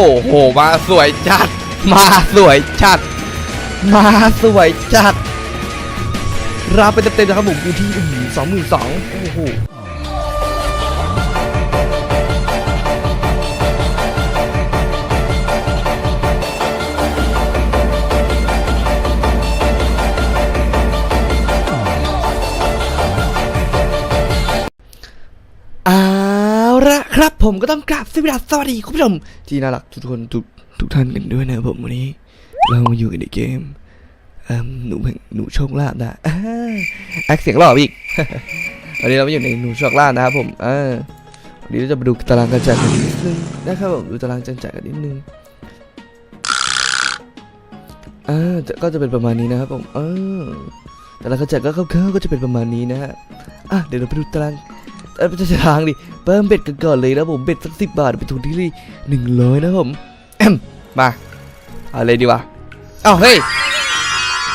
โอ้โห มาสวยจัด มาสวยจัด มาสวยจัดรับไปเต็มๆนะครับผมอยู่ที่สองหมื่นสองโอ้โห ครับผมก็ต้องกราบสวัสดีสวัสดีคุณผู้ชม ที่น่ารักทุกคนทุกทุกท่านกันด้วยนะครับผมวันนี้ เรามาอยู่กันในเกมเอ่มหนูแห่งหนูโชคลาภนะแอคเสียงหล่ออีกวันนี้เรามาอยู่ในหนูโชคลาภนะครับผมเออวันนี้เราจะมาดูตารางการจ่ายกันนิดนึงนะครับผมดูตารางการจ่ายกันนิดนึงอ่าก็จะเป็นประมาณนี้นะครับผมเออตารางการจ่ายก็คร่าวๆก็จะเป็นประมาณนี้นะฮะอะเดี๋ยวเราไปดูตาราง เออไม่ใช่ทางดิเพิ่มเบ็ดกันก่อนเลยนะผมเบ็ดสักสิบบาทเป็นทุนที่หนึ่งร้อยนะผมมาอาเลยดีวะอ้าวเฮ้ย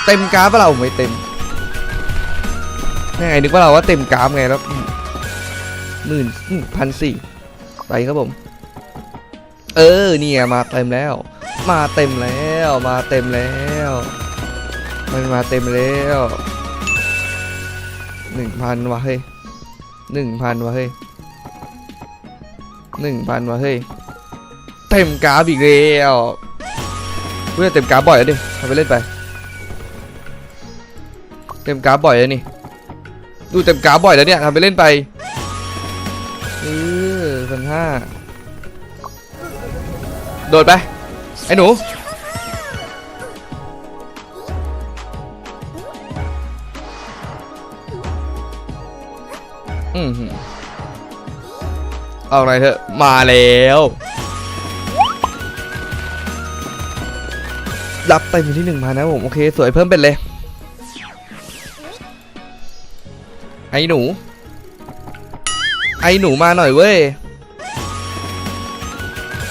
เต็มกราฟปะเราไม่เต็มยังไงนึกว่าเราว่าเต็มกราฟไงแล้วหมื่นพันสี่ไปครับผม เออเนี่ยมาเต็มแล้ว มาเต็มแล้วมาเต็มแล้ว มันมาเต็มแล้วหนึ่งพันวะเฮ้ย หนึ่งพันวะเฮ้ยหนึ่งพันวะเฮ้ย เต็มกราฟอีกแล้วเพื่อนเต็มกราฟบ่อยแล้วดิทำไปเล่นไป เต็มกราฟบ่อยแล้วนี่ ดูเต็มกราฟบ่อยแล้วเนี่ยทำไปเล่นไปเออพันห้าโดดไป ไอ้หนู อืมเอาอะไรเถอะ มาแล้วรับเต็มอยู่ที่หนึ่งพันะผม โอเค สวยเพิ่มเป็นเลย ไอ้หนู ไอ้หนูมาหน่อยเว้ย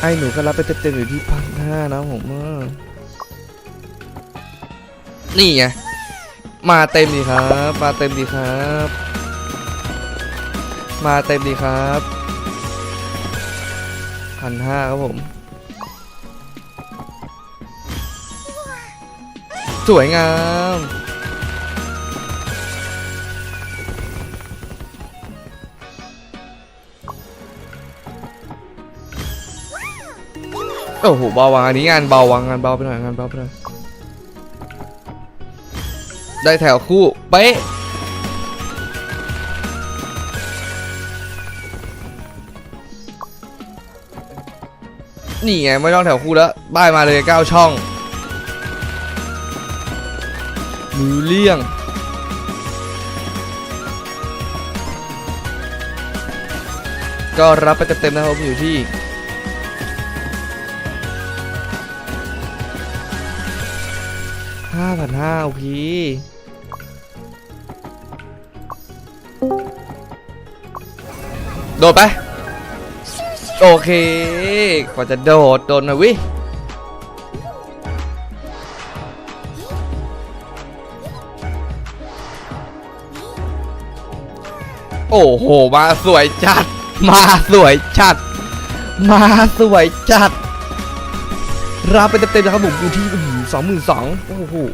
ไอ้หนูก็รับไปเต็มๆอยู่ที่พันห้านะผมเนี่ไง มาเต็มดีครับ มาเต็มดีครับ มาเต็มดีครับพันห้าครับผม สวยงามโอ้โหเบาวังอันนี้งานเบาวังงานเบาไปหน่อยงานเบาไปหน่อยได้แถวคู่เป๊ะ นี่ไงไม่ต้องแถวคู่แล้วบ้ายมาเลยเก้าช่องมือเลี่ยง ก็รับไปเต็มๆนะครับอยู่ที่ห้าพันห้าโอเคโดดไป โอเคกว่าจะโดดโดนน่อยวิโอ้โห มาสวยจัด มาสวยจัด มาสวยจัด รับไปเต็มๆนะครับผมอยู่ที่สองหมื่นสองโอ้โห